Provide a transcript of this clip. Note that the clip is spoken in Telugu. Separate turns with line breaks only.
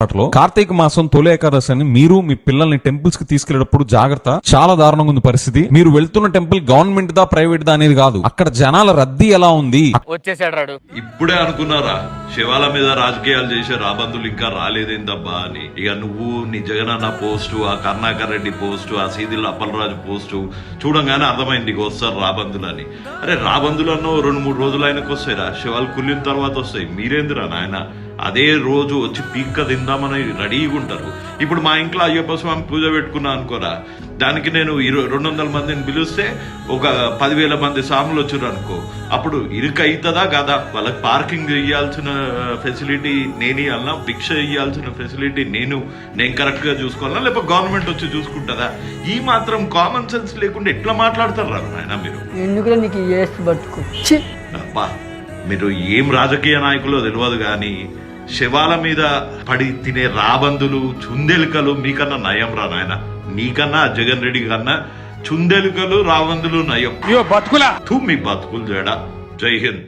లో కార్తీక మాసం తొలి ఏకాదశి అని మీరు మీ పిల్లల్ని టెంపుల్స్కి తీసుకెళ్ళేటప్పుడు జాగ్రత్త. చాలా దారుణంగా ఉంది పరిస్థితి. మీరు వెళ్తున్న టెంపుల్ గవర్నమెంట్ దా ప్రైవేట్ దా అనేది కాదు. అక్కడ జనాల రద్దీ ఎలా ఉంది?
వచ్చేసాడు రాడు.
ఇప్పుడే అనుకున్నారా? శివాల మీద రాజకీయాలు చేసే రాబందులు ఇంకా రాలేదేందబ్బా అని. ఇక నువ్వు నీ జగనన్న పోస్టు ఆ కరుణాకర్ రెడ్డి పోస్టు ఆ సీదిల్ అప్పలరాజు పోస్టు చూడంగానే అర్థమైంది ఇక వస్తారు రాబందులు అని అరే రాబందులు అన్నో రెండు మూడు రోజులు ఆయనకు వస్తాయిరా. శివాలు కుళ్ళిన తర్వాత వస్తాయి. మీరేందిరా నాయన? అదే రోజు వచ్చి పీక్క తిందామని రెడీగా ఉంటారు ఇప్పుడు మా ఇంట్లో అయ్యప్ప స్వామి పూజ పెట్టుకున్నా అనుకోరా. దానికి నేను ఇరవై రెండు వందల మందిని పిలిస్తే ఒక పదివేల మంది సాములు వచ్చారు అనుకో. అప్పుడు ఇరుక అవుతుందా కదా? వాళ్ళకి పార్కింగ్ ఇవ్వాల్సిన ఫెసిలిటీ నేను ఇవ్వాలన్నా భిక్ష ఇవ్వాల్సిన ఫెసిలిటీ నేను నేను కరెక్ట్గా చూసుకోవాలన్నా లేకపోతే గవర్నమెంట్ వచ్చి చూసుకుంటుందా? ఈ మాత్రం కామన్ సెన్స్ లేకుండా ఎట్లా మాట్లాడతారు నాయన మీరు?
ఎందుకులే నీకు!
అబ్బా మీరు ఏం రాజకీయ నాయకులో తెలియదు కానీ శవాల మీద పడి తినే రాబందులు చుందెలుకలు మీకన్నా నయం రా నాయన. నీకన్నా జగన్ రెడ్డి కన్నా చుందెలుకలు రాబందులు నయం.
బతుకులా.
తూ మీ బతుకులు జడ. జై హింద్.